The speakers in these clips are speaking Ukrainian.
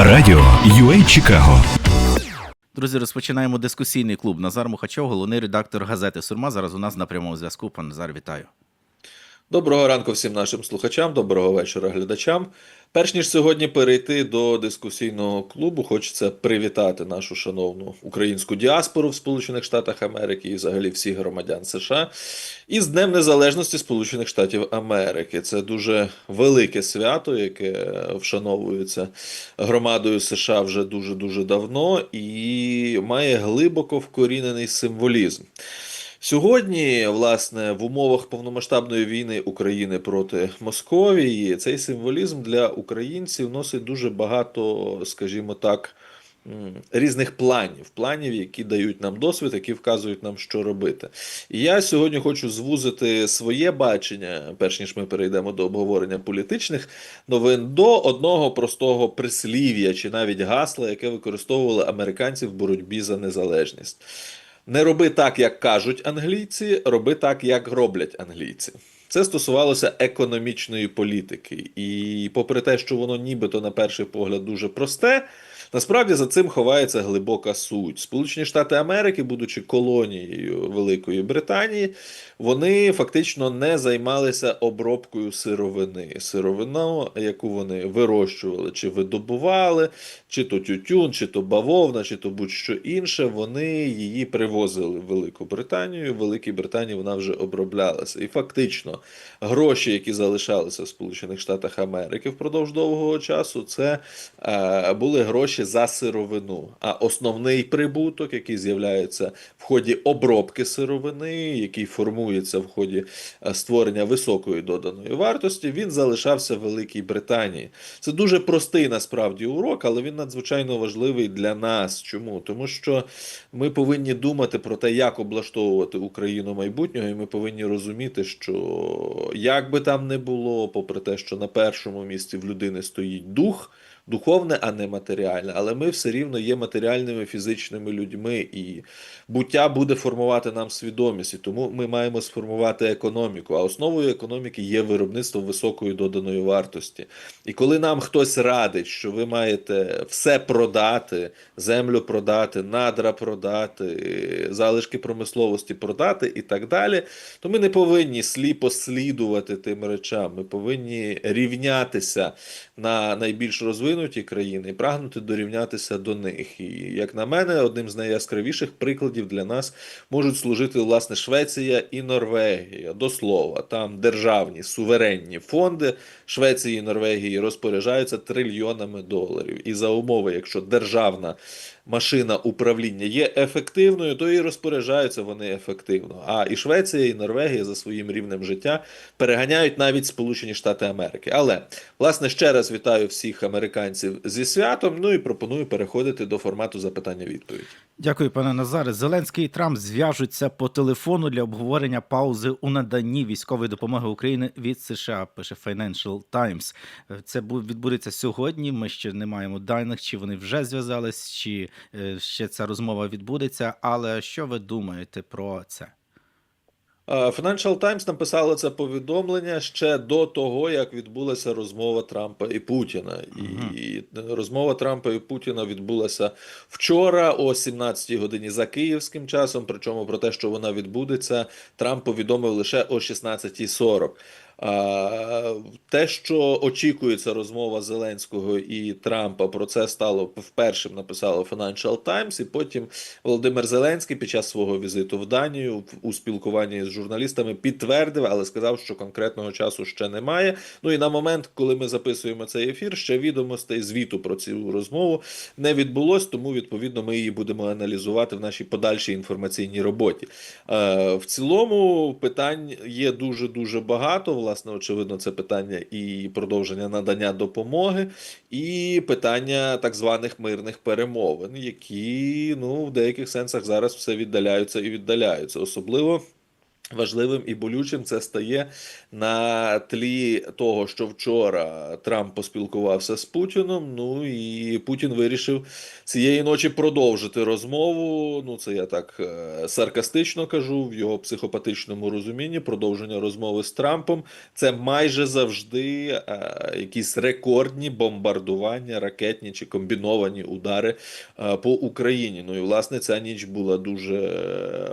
Радіо UA Чикаго. Друзі, розпочинаємо дискусійний клуб. Назар Мухачов, головний редактор газети Сурма. Зараз у нас на прямому зв'язку. Пан Назар, вітаю. Доброго ранку всім нашим слухачам, доброго вечора глядачам. Перш ніж сьогодні перейти до дискусійного клубу, хочеться привітати нашу шановну українську діаспору в Сполучених Штатах Америки і взагалі всіх громадян США із Днем Незалежності Сполучених Штатів Америки. Це дуже велике свято, яке вшановується громадою США вже дуже дуже давно і має глибоко вкорінений символізм. Сьогодні, власне, в умовах повномасштабної війни України проти Московії цей символізм для українців носить дуже багато, скажімо так, різних планів, планів, які дають нам досвід, які вказують нам, що робити. І я сьогодні хочу звузити своє бачення, перш ніж ми перейдемо до обговорення політичних новин, до одного простого прислів'я чи навіть гасла, яке використовували американці в боротьбі за незалежність. Не роби так, як кажуть англійці, роби так, як роблять англійці. Це стосувалося економічної політики. І попри те, що воно нібито на перший погляд дуже просте, насправді за цим ховається глибока суть. Сполучені Штати Америки, будучи колонією Великої Британії, вони фактично не займалися обробкою сировини. Сировину, яку вони вирощували чи видобували, чи то тютюн, чи то бавовна, чи то будь-що інше, вони її привозили в Велику Британію. В Великій Британії вона вже оброблялася. І фактично гроші, які залишалися в Сполучених Штатах Америки впродовж довгого часу, це е, були гроші за сировину. А основний прибуток, який з'являється в ході обробки сировини, який формується в ході е, створення високої доданої вартості, він залишався в Великій Британії. Це дуже простий насправді урок, але він надзвичайно важливий для нас. Чому? Тому що ми повинні думати про те, як облаштовувати Україну майбутнього, і ми повинні розуміти, що як би там не було, попри те, що на першому місці в людини стоїть дух. Духовне, а не матеріальне, але ми все рівно є матеріальними фізичними людьми, і буття буде формувати нам свідомість, і тому ми маємо сформувати економіку. А основою економіки є виробництво високої доданої вартості. І коли нам хтось радить, що ви маєте все продати, землю продати, надра продати, залишки промисловості продати і так далі, то ми не повинні сліпо слідувати тим речам. Ми повинні рівнятися на найбільш розвинуті країни і прагнути дорівнятися до них. І як на мене, одним з найяскравіших прикладів для нас можуть служити власне Швеція і Норвегія. До слова, там державні суверенні фонди Швеції і Норвегії розпоряджаються трильйонами доларів. І за умови, якщо державна машина управління є ефективною, то і розпоряджаються вони ефективно. А і Швеція, і Норвегія за своїм рівнем життя переганяють навіть Сполучені Штати Америки. Але власне ще раз вітаю всіх американців зі святом. Ну і пропоную переходити до формату запитання-відповідь. Дякую, пане Назаре. Зеленський і Трамп зв'яжуться по телефону для обговорення паузи у наданні військової допомоги України від США. Пише Financial Times. Це бу- відбудеться сьогодні. Ми ще не маємо даних, чи вони вже зв'язались, чи е, ще ця розмова відбудеться. Але що ви думаєте про це? Е, Financial Times написало це повідомлення ще до того, як відбулася розмова Трампа і Путіна. І розмова Трампа і Путіна відбулася вчора о 17-й годині за київським часом. Причому про те, що вона відбудеться, Трамп повідомив лише о 16.40. Те, що очікується розмова Зеленського і Трампа, про це стало вперше написало Financial Times, і потім Володимир Зеленський під час свого візиту в Данію у спілкуванні з журналістами підтвердив, але сказав, що конкретного часу ще немає. Ну і на момент, коли ми записуємо цей ефір, ще відомостей звіту про цю розмову не відбулось, тому відповідно ми її будемо аналізувати в нашій подальшій інформаційній роботі. Е, В цілому питань є дуже дуже багато. Власне, очевидно, це питання і продовження надання допомоги, і питання так званих мирних перемовин, які ну в деяких сенсах зараз все віддаляються і віддаляються, особливо. Важливим і болючим це стає на тлі того, що вчора Трамп поспілкувався з Путіном. Ну і Путін вирішив цієї ночі продовжити розмову. Ну, це я так е, саркастично кажу в його психопатичному розумінні. Продовження розмови з Трампом це майже завжди е, якісь рекордні бомбардування, ракетні чи комбіновані удари е, по Україні. Ну і власне ця ніч була дуже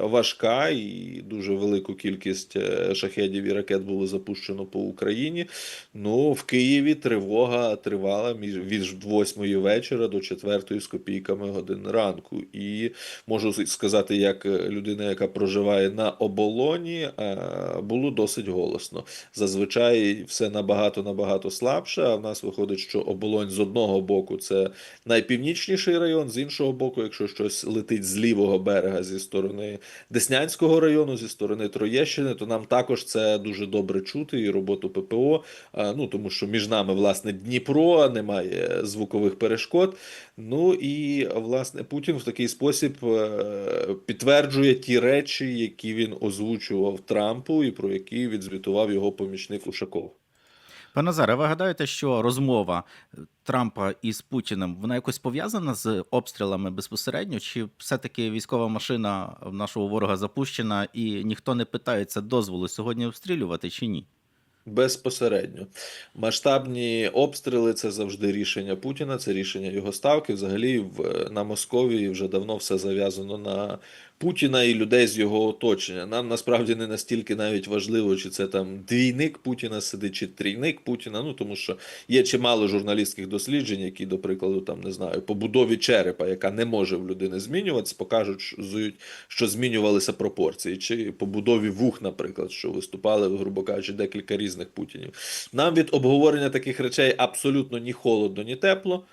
важка і дуже велику кількість е, шахедів і ракет було запущено по Україні. Ну в Києві тривога тривала між від 8 вечора до 4 з копійками годин ранку. І можу сказати, як людина, яка проживає на оболоні, е, було досить голосно. Зазвичай все набагато набагато слабше. А в нас виходить, що оболонь з одного боку це найпівнічніший район, з іншого боку, якщо щось летить з лівого берега зі сторони Деснянського району, зі сторони Троєщини, то нам також це дуже добре чути і роботу ППО. а, Ну тому що між нами власне Дніпро, немає звукових перешкод. Ну і власне Путін в такий спосіб е, підтверджує ті речі, які він озвучував Трампу, і про які відзвітував його помічник Ушаков. Пане Назаре, ви гадаєте, що розмова е, Трампа із Путіним вона якось пов'язана з обстрілами безпосередньо? Чи все-таки військова машина нашого ворога запущена і ніхто не питається дозволу сьогодні обстрілювати чи ні? Безпосередньо масштабні обстріли це завжди рішення Путіна, це рішення його ставки. Взагалі, в на Московії вже давно все зав'язано на Путіна і людей з його оточення. Нам насправді не настільки навіть важливо, чи це там двійник Путіна сидить, чи трійник Путіна. Ну тому що є чимало журналістських досліджень, які, до прикладу, там не знаю, по будові черепа, яка не може в людини змінюватися, покажуть, що змінювалися пропорції, чи по будові вух, наприклад, що виступали, грубо кажучи, декілька різних путінів. Нам від обговорення таких речей абсолютно ні холодно, ні тепло.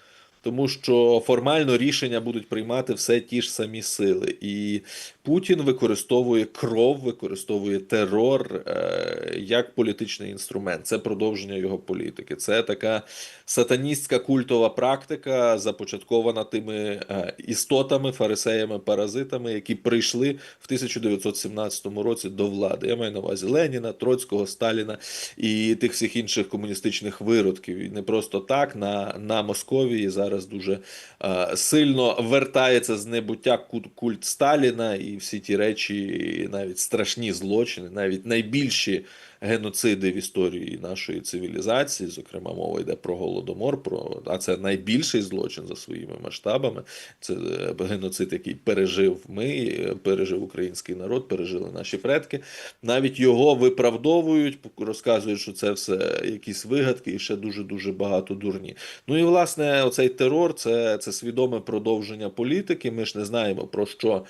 Тому що формально рішення будуть приймати все ті ж самі сили, і Путін використовує кров, використовує терор е, як політичний інструмент. Це продовження його політики. Це така сатаністська культова практика, започаткована тими е, істотами, фарисеями, паразитами, які прийшли в 1917 році до влади. Я маю на увазі Леніна, Троцького, Сталіна і тих всіх інших комуністичних виродків. І не просто так на, на Московії зараз дуже е, сильно вертається з небуття культ Сталіна і всі ті речі, навіть страшні злочини, навіть найбільші геноциди в історії нашої цивілізації. Зокрема, мова йде про голодомор, про а це найбільший злочин за своїми масштабами. Це е, геноцид, який пережив ми, пережив український народ, пережили наші предки. Навіть його виправдовують, розказують, що це все якісь вигадки, і ще дуже дуже багато дурні. Ну і власне, оцей терор це, це свідоме продовження політики. Ми ж не знаємо про що.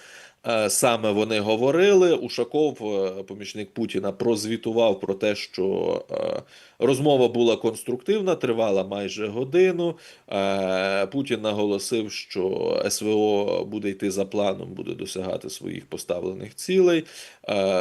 Е, саме вони говорили. Ушаков, е, помічник Путіна, прозвітував про те, що е, розмова була конструктивна, тривала майже годину. Путін наголосив, що СВО буде йти за планом, буде досягати своїх поставлених цілей.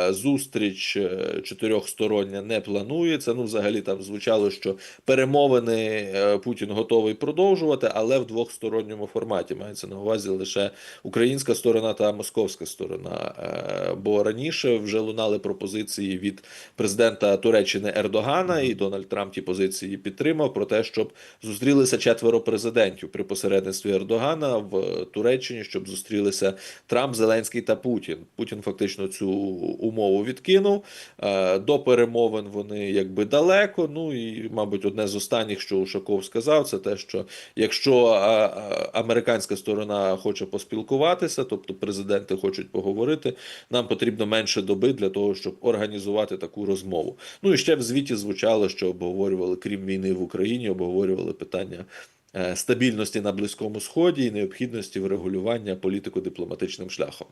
Зустріч чотирьохстороння не планується. Ну, взагалі, там звучало, що перемовини Путін готовий продовжувати, але в двохсторонньому форматі мається на увазі лише українська сторона та московська московська сторона. Е, бо раніше вже лунали пропозиції від президента Туреччини Ердогана, і Дональд Трамп ті позиції підтримав про те, щоб зустрілися четверо президентів при посередництві Ердогана в Туреччині, щоб зустрілися Трамп, Зеленський та Путін. Путін фактично цю умову відкинув. Е, до перемовин вони якби далеко. Ну і, мабуть, одне з останніх, що Ушаков сказав, це те, що якщо е, американська сторона хоче поспілкуватися, тобто президенти хочуть поговорити. Нам потрібно менше доби для того, щоб організувати таку розмову. Ну і ще в звіті звучало, що обговорювали крім війни в Україні, обговорювали питання. Е, стабільності на близькому сході і необхідності врегулювання політико-дипломатичним шляхом.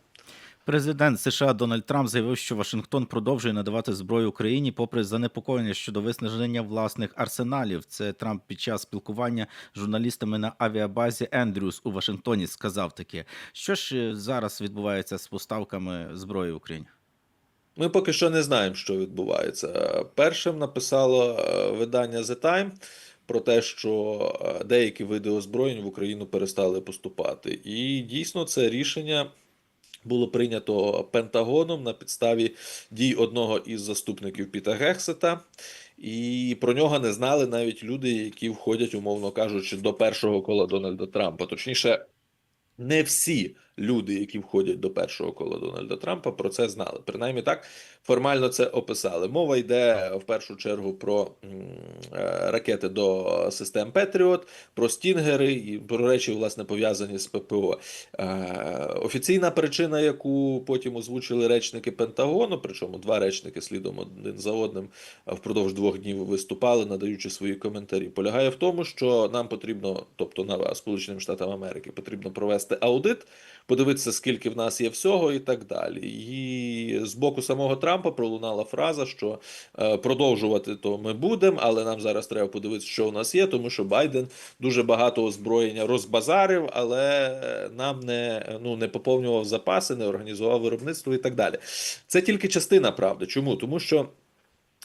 Президент США Дональд Трамп заявив, що Вашингтон продовжує надавати зброю Україні, попри занепокоєння щодо виснаження власних арсеналів. Це Трамп під час спілкування з журналістами на авіабазі Ендрюс у Вашингтоні сказав таке. Що ж е, зараз відбувається з поставками зброї в Україні? Ми поки що не знаємо, що відбувається. Першим написало е, видання The Time про те, що е, деякі види озброєнь в Україну перестали поступати, і дійсно це рішення було прийнято Пентагоном на підставі дій одного із заступників Піта Гексета. І про нього не знали навіть люди, які входять, умовно кажучи, до першого кола Дональда Трампа. Точніше, не всі люди, які входять до першого кола Дональда Трампа, про це знали. Принаймні так формально це описали. Мова йде в першу чергу про е, ракети до систем Петріот, про стінгери і про речі, власне, пов'язані з ППО. Е, Офіційна причина, яку потім озвучили речники Пентагону, причому два речники слідом один за одним впродовж двох днів виступали, надаючи свої коментарі, полягає в тому, що нам потрібно, тобто на Сполученим Штатам Америки, потрібно провести аудит, подивитися, скільки в нас є всього, і так далі. І з боку самого Трампа пролунала фраза, що е, продовжувати то ми будемо, але нам зараз треба подивитися, що у нас є, тому що Байден дуже багато озброєння розбазарив, але нам не, ну, не поповнював запаси, не організував виробництво і так далі. Це тільки частина правди. Чому? Тому що.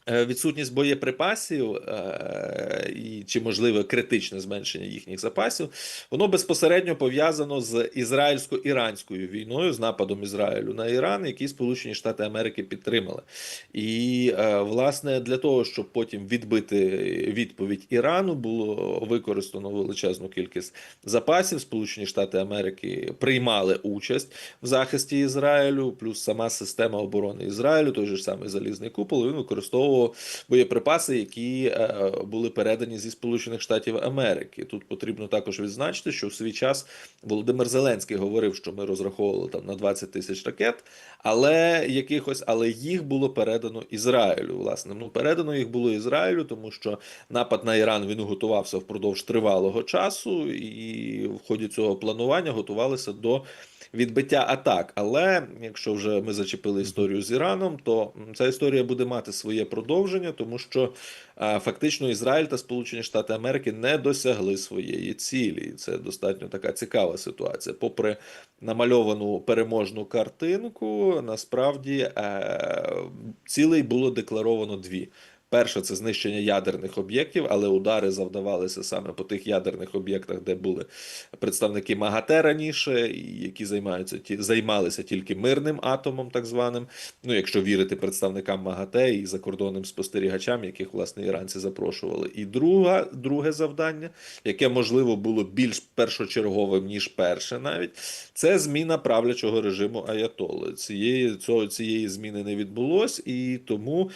Е, Відсутність боєприпасів е, і чи можливе критичне зменшення їхніх запасів, воно безпосередньо пов'язано з ізраїльсько-іранською війною, з нападом Ізраїлю на Іран, який Сполучені Штати Америки підтримали. І е, власне для того, щоб потім відбити відповідь Ірану, було використано величезну кількість запасів. Сполучені Штати Америки приймали участь в захисті Ізраїлю, плюс сама система оборони Ізраїлю, той же самий залізний купол, він використовував боєприпаси, які е, були передані зі Сполучених Штатів Америки. Тут потрібно також відзначити, що в свій час Володимир Зеленський говорив, що ми розраховували там на 20 тисяч ракет, але якихось, але їх було передано Ізраїлю. Власне, ну передано їх було Ізраїлю, тому що напад на Іран він готувався впродовж тривалого часу, і в ході цього планування готувалися до відбиття атак. Але якщо вже ми зачепили історію з Іраном, то ця історія буде мати своє продовження, тому що а, фактично Ізраїль та Сполучені Штати Америки не досягли своєї цілі. І це достатньо така цікава ситуація. Попри намальовану переможну картинку, насправді е, цілей було декларовано дві. Перше це знищення ядерних об'єктів, але удари завдавалися саме по тих ядерних об'єктах, де були представники МАГАТЕ раніше, які займаються займалися тільки мирним атомом, так званим. Ну, якщо вірити представникам МАГАТЕ і закордонним спостерігачам, яких власне іранці запрошували. І друга, друге завдання, яке можливо було більш першочерговим ніж перше, навіть це зміна правлячого режиму Аятоли. Цієї цього цієї зміни не відбулось, і тому.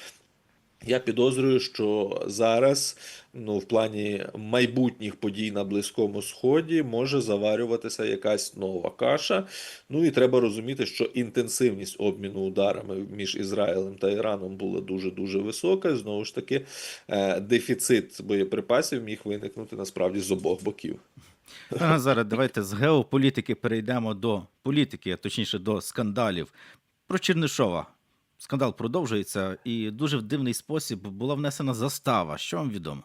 Я підозрюю, що зараз, ну, в плані майбутніх подій на Близькому Сході може заварюватися якась нова каша. Ну і треба розуміти, що інтенсивність обміну ударами між Ізраїлем та Іраном була дуже дуже висока. Знову ж таки, е, дефіцит боєприпасів міг виникнути насправді з обох боків. А зараз давайте з геополітики перейдемо до політики, а точніше до скандалів. Про Чернишова. Скандал продовжується, і дуже в дивний спосіб була внесена застава. Що вам відомо?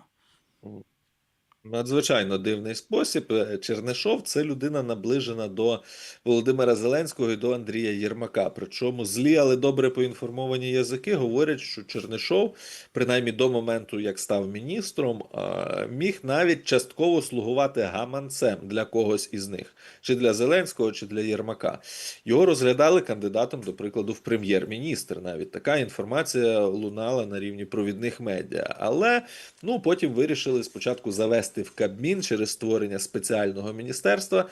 Надзвичайно дивний спосіб. Е, Чернишов це людина наближена до Володимира Зеленського і до Андрія Єрмака. Причому злі, але добре поінформовані язики говорять, що Чернишов, принаймні до моменту, як став міністром, міг навіть частково слугувати гаманцем для когось із них, чи для Зеленського, чи для Єрмака. Його розглядали кандидатом, до прикладу, в прем'єр-міністр. Навіть така інформація лунала на рівні провідних медіа. Але ну потім вирішили спочатку завести в Кабмін через створення спеціального міністерства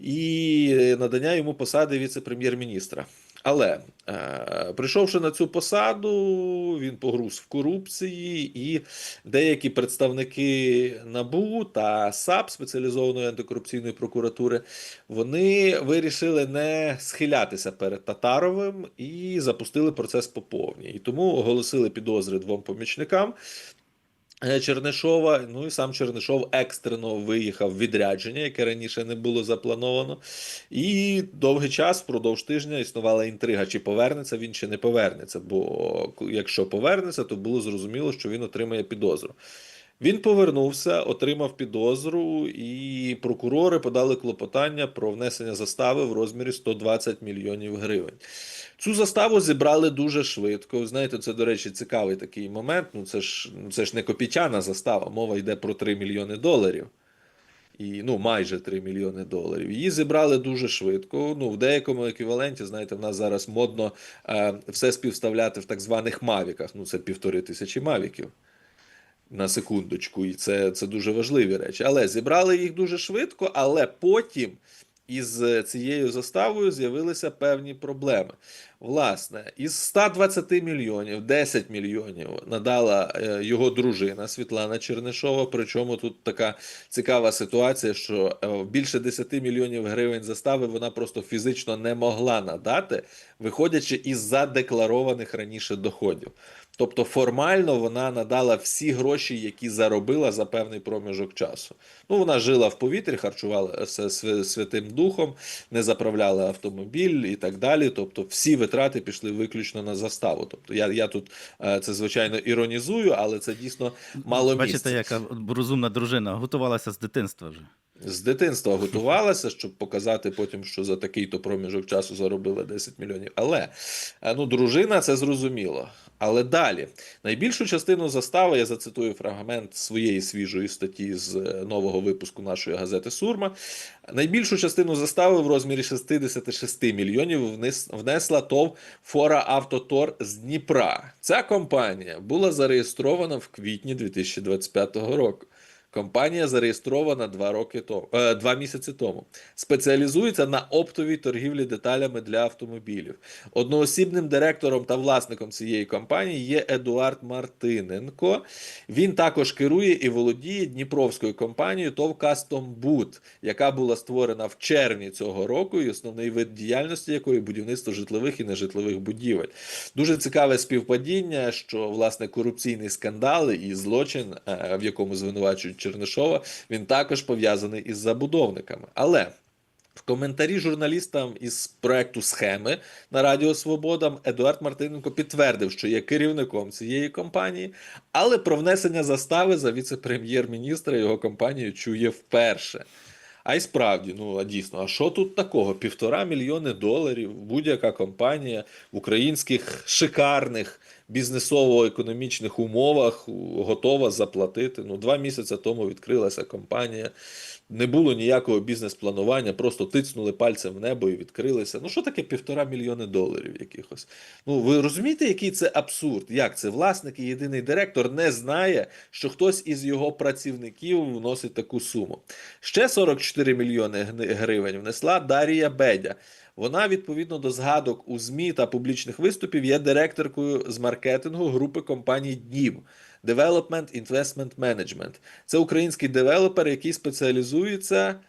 і надання йому посади віце-прем'єр-міністра. Але е, прийшовши на цю посаду, він погруз в корупції, і деякі представники НАБУ та САП спеціалізованої антикорупційної прокуратури вони вирішили не схилятися перед Татаровим і запустили процес по повній. І тому оголосили підозри двом помічникам. Е, Чернишова, ну і сам Чернишов екстрено виїхав в відрядження, яке раніше не було заплановано. І довгий час впродовж тижня існувала інтрига, чи повернеться він, чи не повернеться. Бо якщо повернеться, то було зрозуміло, що він отримає підозру. Він повернувся, отримав підозру, і прокурори подали клопотання про внесення застави в розмірі 120 мільйонів гривень. Цю заставу зібрали дуже швидко. Знаєте, це, до речі, цікавий такий момент. Ну, це ж, це ж не копійчана застава, мова йде про 3 мільйони доларів. І ну майже 3 мільйони доларів. Її зібрали дуже швидко. Ну в деякому еквіваленті, знаєте, в нас зараз модно е, все співставляти в так званих мавіках. Ну це півтори тисячі мавіків на секундочку, і це, це дуже важливі речі. Але зібрали їх дуже швидко, але потім із е, цією заставою з'явилися певні проблеми. Власне, із 120 мільйонів 10 мільйонів надала е, його дружина Світлана Чернишова. Причому тут така цікава ситуація, що е, більше 10 мільйонів гривень застави вона просто фізично не могла надати, виходячи із задекларованих раніше доходів. Тобто формально вона надала всі гроші, які заробила за певний проміжок часу. Ну, вона жила в повітрі, харчувалася Святим Духом, не заправляла автомобіль і так далі. Тобто, всі витрати пішли виключно на заставу. Тобто, я, я тут е, це звичайно іронізую, але це дійсно мало Бачите, місця. яка розумна дружина готувалася з дитинства вже. З дитинства готувалася, щоб показати потім, що за такий-то проміжок часу заробила 10 мільйонів. Але е, ну, дружина це зрозуміло. Але далі найбільшу частину застави я зацитую фрагмент своєї свіжої статті з е, нового випуску нашої газети Сурма. Найбільшу частину застави в розмірі 66 мільйонів внес- внесла ТОВ Фора Автотор з Дніпра. Ця компанія була зареєстрована в квітні 2025 року. Компанія зареєстрована два роки тому, е, два місяці тому. Спеціалізується на оптовій торгівлі деталями для автомобілів. Одноосібним директором та власником цієї компанії є Едуард Мартиненко. Він також керує і володіє дніпровською компанією ТОВ Boot, яка була створена в червні цього року, і основний вид діяльності якої будівництво житлових і нежитлових будівель. Дуже цікаве співпадіння, що власне корупційний скандал і злочин, е, в якому звинувачують Чернишова, він також пов'язаний із забудовниками. Але в коментарі журналістам із проекту схеми на Радіо Свобода Едуард Мартиненко підтвердив, що є керівником цієї компанії, але про внесення застави за віце-прем'єр-міністра його компанію чує вперше. А й справді, ну а дійсно, а що тут такого? Півтора мільйони доларів будь-яка компанія українських шикарних бізнесово-економічних умовах готова заплатити. Ну, два місяці тому відкрилася компанія. Не було ніякого бізнес-планування, просто тицнули пальцем в небо і відкрилися. Ну, що таке півтора мільйони доларів якихось? Ну, ви розумієте, який це абсурд? Як це власник і єдиний директор не знає, що хтось із його працівників вносить таку суму. Ще 44 мільйони гривень внесла Дарія Бедя. Вона відповідно до згадок у ЗМІ та публічних виступів є директоркою з маркетингу групи компаній Днім. Development Investment Management. Це український девелопер, який спеціалізується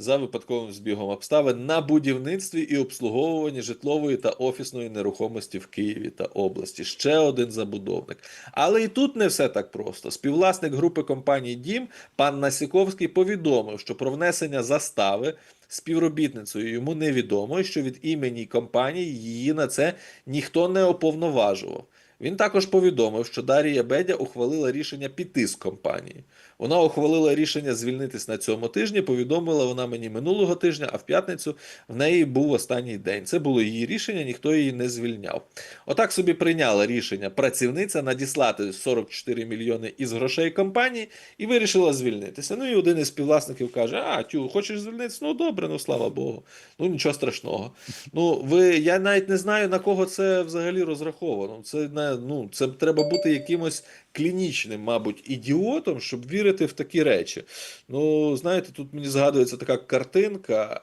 за випадковим збігом обставин на будівництві і обслуговуванні житлової та офісної нерухомості в Києві та області. Ще один забудовник. Але і тут не все так просто. Співвласник групи компаній Дім пан Насіковський повідомив, що про внесення застави співробітницею йому невідомо, що від імені компанії її на це ніхто не оповноважував. Він також повідомив, що Дарія Бедя ухвалила рішення піти з компанії. Вона ухвалила рішення звільнитись на цьому тижні. Повідомила вона мені минулого тижня, а в п'ятницю в неї був останній день. Це було її рішення, ніхто її не звільняв. Отак собі прийняла рішення працівниця надіслати 44 мільйони із грошей компанії і вирішила звільнитися. Ну і один із співвласників каже: А, тю, хочеш звільнитися? Ну добре, ну слава Богу. Ну нічого страшного. Ну ви я навіть не знаю на кого це взагалі розраховано. Це не ну це треба бути якимось клінічним, мабуть, ідіотом, щоб вірити в такі речі. Ну, знаєте, тут мені згадується така картинка,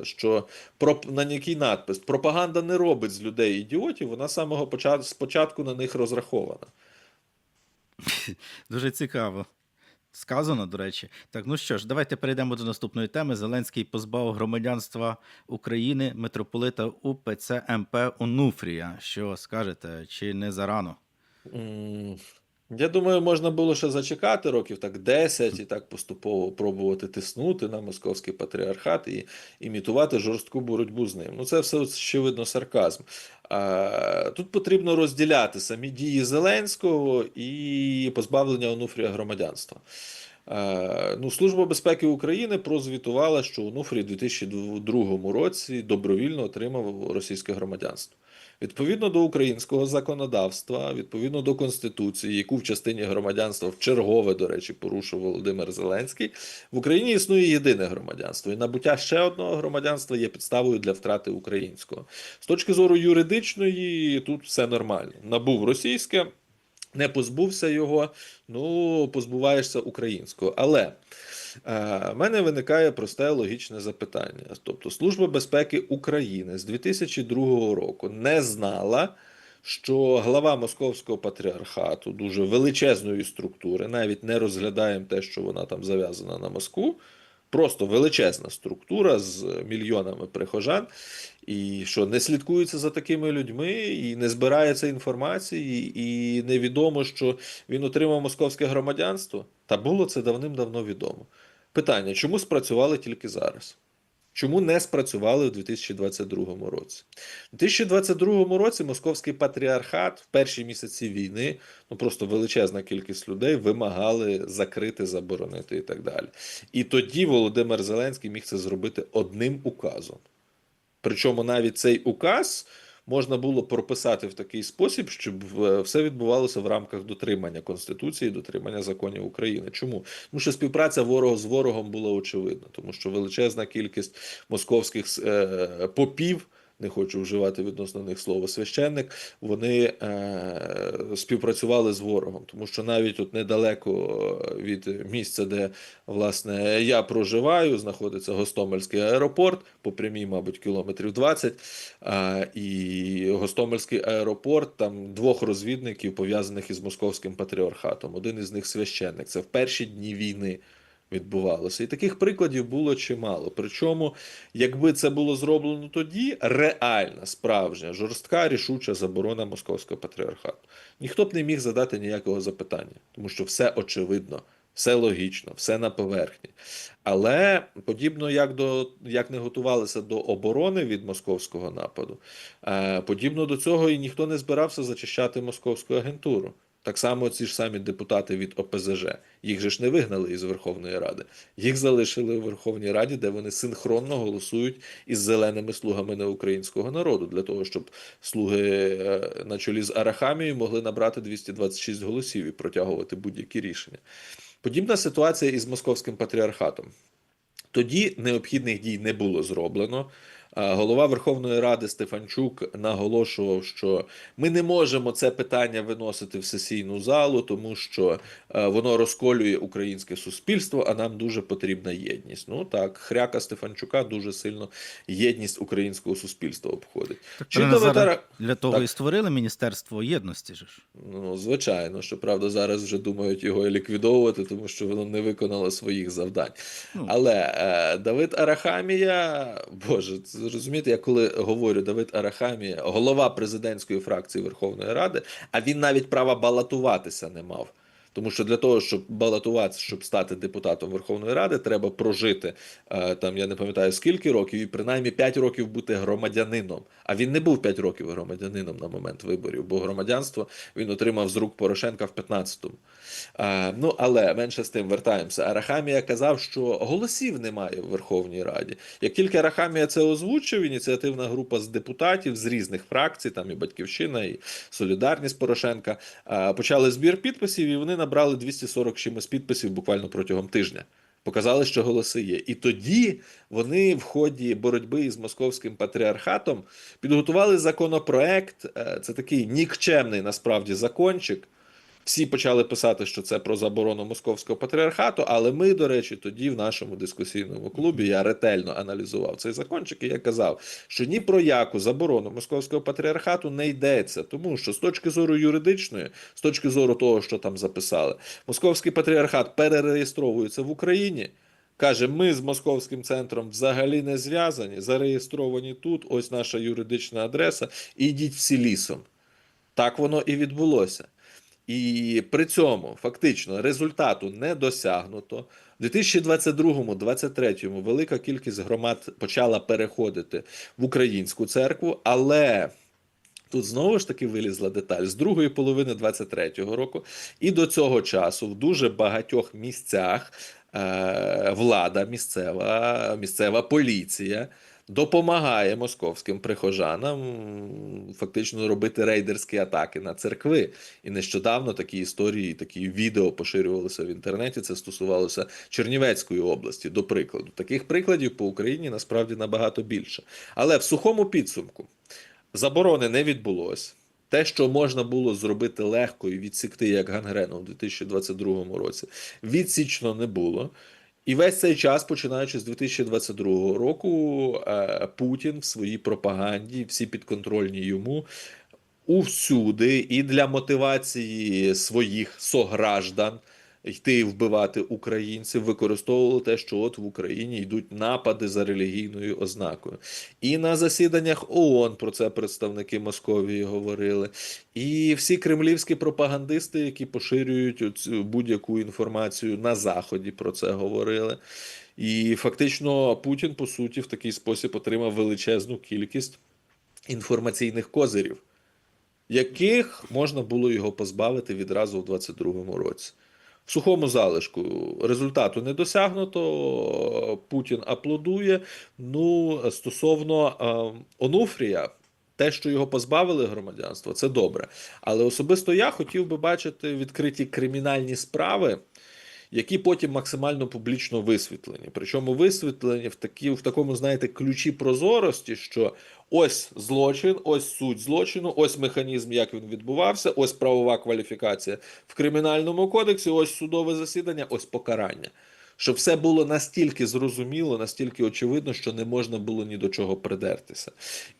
е, що на який надпис пропаганда не робить з людей ідіотів, вона з самого початку спочатку на них розрахована. Дуже цікаво. Сказано, до речі. Так, ну що ж, давайте перейдемо до наступної теми. Зеленський позбав громадянства України митрополита УПЦ МП Онуфрія. Що скажете, чи не зарано? Я думаю, можна було ще зачекати років так 10 і так поступово пробувати тиснути на московський патріархат і імітувати жорстку боротьбу з ним. Ну, це все очевидно сарказм. А, Тут потрібно розділяти самі дії Зеленського і позбавлення Онуфрія громадянства. Е, Ну, Служба безпеки України прозвітувала, що Онуфрій у 2002 році добровільно отримав російське громадянство. Відповідно до українського законодавства, відповідно до Конституції, яку в частині громадянства в чергове, до речі, порушив Володимир Зеленський, в Україні існує єдине громадянство, і набуття ще одного громадянства є підставою для втрати українського. З точки зору юридичної, тут все нормально. Набув російське, не позбувся його, ну позбуваєшся українського. Але е, в мене виникає просте логічне запитання. Тобто, Служба безпеки України з 2002 року не знала. Що глава Московського патріархату дуже величезної структури, навіть не розглядаємо те, що вона там зав'язана на Москву, просто величезна структура з мільйонами прихожан, і що не слідкується за такими людьми, і не збирається інформації, і невідомо, що він отримав московське громадянство. Та було це давним-давно відомо. Питання: чому спрацювали тільки зараз? Чому не спрацювали в 2022 році? У 2022 році московський патріархат в перші місяці війни, ну просто величезна кількість людей вимагали закрити, заборонити і так далі. І тоді Володимир Зеленський міг це зробити одним указом. Причому навіть цей указ можна було прописати в такий спосіб, щоб е, все відбувалося в рамках дотримання Конституції, дотримання законів України. Чому? Тому що співпраця ворога з ворогом була очевидна, тому що величезна кількість московських е, попів. Не хочу вживати відносно них слово священник. Вони е, співпрацювали з ворогом, тому що навіть от недалеко від місця, де власне я проживаю, знаходиться Гостомельський аеропорт, по прямій, мабуть, кілометрів 20. Е, і Гостомельський аеропорт там двох розвідників пов'язаних із московським патріархатом. Один із них священник. Це в перші дні війни відбувалося. І таких прикладів було чимало. Причому, якби це було зроблено тоді, реальна, справжня, жорстка, рішуча заборона московського патріархату. Ніхто б не міг задати ніякого запитання, тому що все очевидно. Все логічно, все на поверхні. Але подібно як до як не готувалися до оборони від московського нападу, е, подібно до цього і ніхто не збирався зачищати московську агентуру. Так само ці ж самі депутати від ОПЗЖ. Їх же ж не вигнали із Верховної Ради. Їх залишили у Верховній Раді, де вони синхронно голосують із зеленими слугами неукраїнського народу, для того, щоб слуги е, на чолі з Арахамією могли набрати 226 голосів і протягувати будь-які рішення. Подібна ситуація із московським патріархатом. Тоді необхідних дій не було зроблено. Голова Верховної Ради Стефанчук наголошував, що ми не можемо це питання виносити в сесійну залу, тому що е, воно розколює українське суспільство, а нам дуже потрібна єдність. Ну так, хряка Стефанчука дуже сильно єдність українського суспільства обходить. Так, Чи до ветера... для того Так. і створили Міністерство єдності. Ж. Ну, звичайно, що правда, зараз вже думають його ліквідовувати, тому що воно не виконало своїх завдань. Ну. Але е, Давид Арахамія, Боже, це розумієте, я коли говорю Давид Арахамія, голова президентської фракції Верховної Ради, а він навіть права балотуватися не мав. Тому що для того, щоб балотуватися, щоб стати депутатом Верховної Ради, треба прожити е, там, я не пам'ятаю скільки років, і принаймні 5 років бути громадянином. А він не був 5 років громадянином на момент виборів, бо громадянство він отримав з рук Порошенка в 15-му. Е, ну але менше з тим вертаємося. Арахамія казав, що голосів немає в Верховній Раді. Як тільки Арахамія це озвучив, ініціативна група з депутатів з різних фракцій, там і Батьківщина, і Солідарність Порошенка, е, почали збір підписів, і вони набрали 240 чимось підписів буквально протягом тижня. Показали, що голоси є. І тоді вони в ході боротьби з московським патріархатом підготували законопроект. е, Це такий нікчемний насправді закончик. Всі почали писати, що це про заборону московського патріархату. Але ми, до речі, тоді в нашому дискусійному клубі я ретельно аналізував цей закончик, і я казав, що ні про яку заборону московського патріархату не йдеться, тому що з точки зору юридичної, з точки зору того, що там записали, московський патріархат перереєстровується в Україні. Каже, ми з московським центром взагалі не зв'язані, зареєстровані тут. Ось наша юридична адреса. Ідіть всі лісом. Так воно і відбулося. І при цьому фактично результату не досягнуто. У 2022-2023 велика кількість громад почала переходити в українську церкву, але тут знову ж таки вилізла деталь з другої половини 23-го року, і до цього часу в дуже багатьох місцях е, влада місцева, місцева поліція допомагає московським прихожанам фактично робити рейдерські атаки на церкви. І нещодавно такі історії, такі відео поширювалися в інтернеті. Це стосувалося Чернівецької області, до прикладу. Таких прикладів по Україні насправді набагато більше. Але в сухому підсумку заборони не відбулось. Те, що можна було зробити легко і відсікти як гангрену у 2022 році, відсічно не було. І весь цей час, починаючи з 2022 року, е, Путін в своїй пропаганді, всі підконтрольні йому, усюди і для мотивації своїх сограждан йти вбивати українців, використовували те, що от в Україні йдуть напади за релігійною ознакою. І на засіданнях ООН про це представники Московії говорили. І всі кремлівські пропагандисти, які поширюють будь-яку інформацію на Заході, про це говорили. І фактично Путін, по суті, в такий спосіб отримав величезну кількість інформаційних козирів, яких можна було його позбавити відразу в 22-му році. Сухому залишку результату не досягнуто. Путін аплодує. Ну, стосовно е, Онуфрія, те, що його позбавили громадянства, це добре. Але особисто я хотів би бачити відкриті кримінальні справи, які потім максимально публічно висвітлені. Причому висвітлені в такі, в такому, знаєте, ключі прозорості, що ось злочин, ось суть злочину, ось механізм, як він відбувався, ось правова кваліфікація в кримінальному кодексі, ось судове засідання, ось покарання. Щоб все було настільки зрозуміло, настільки очевидно, що не можна було ні до чого придертися.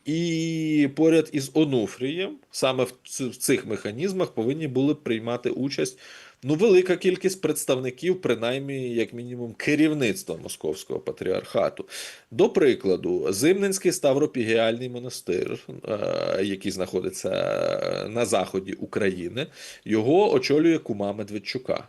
І поряд із Онуфрієм, саме в цих механізмах, повинні були приймати участь ну, велика кількість представників, принаймні, як мінімум, керівництва Московського патріархату. До прикладу, Зимненський Ставропігіальний монастир, е, який знаходиться на заході України, його очолює кума Медведчука.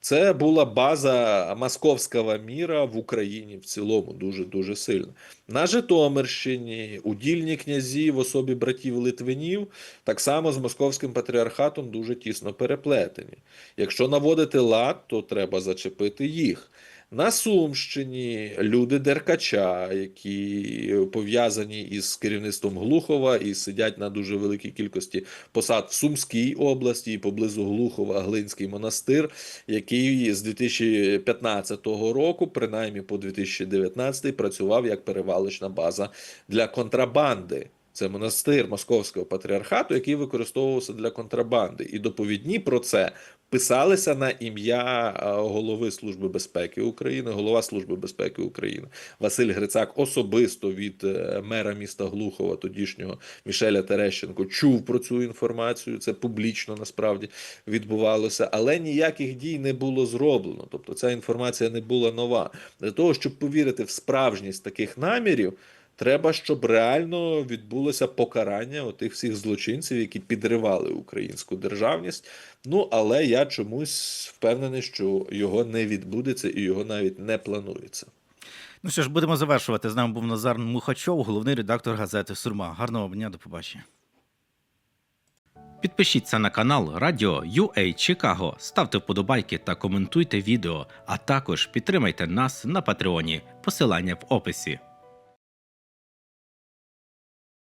Це була база московського міра в Україні в цілому дуже дуже сильна. На Житомирщині удільні князі в особі братів Литвинів так само з московським патріархатом дуже тісно переплетені. Якщо наводити лад, то треба зачепити їх. На Сумщині люди Деркача, які пов'язані із керівництвом Глухова і сидять на дуже великій кількості посад в Сумській області і поблизу Глухова Глинський монастир, який з 2015 року, принаймні по 2019, працював як перевалочна база для контрабанди. Це монастир Московського патріархату, який використовувався для контрабанди. І доповідні про це писалися на ім'я е, голови Служби безпеки України, голова Служби безпеки України Василь Грицак особисто від е, мера міста Глухова, тодішнього Мішеля Терещенко, чув про цю інформацію. Це публічно насправді відбувалося, але ніяких дій не було зроблено. Тобто ця інформація не була нова. Для того, щоб повірити в справжність таких намірів. Треба, щоб реально відбулося покарання отих всіх злочинців, які підривали українську державність. Ну але я чомусь впевнений, що його не відбудеться і його навіть не планується. Ну що ж, будемо завершувати. З нами був Назар Мухачов, головний редактор газети Сурма. Гарного дня, до побачення. Підпишіться на канал Радіо UA Чикаго, ставте вподобайки та коментуйте відео, а також підтримайте нас на Патреоні. Посилання в описі.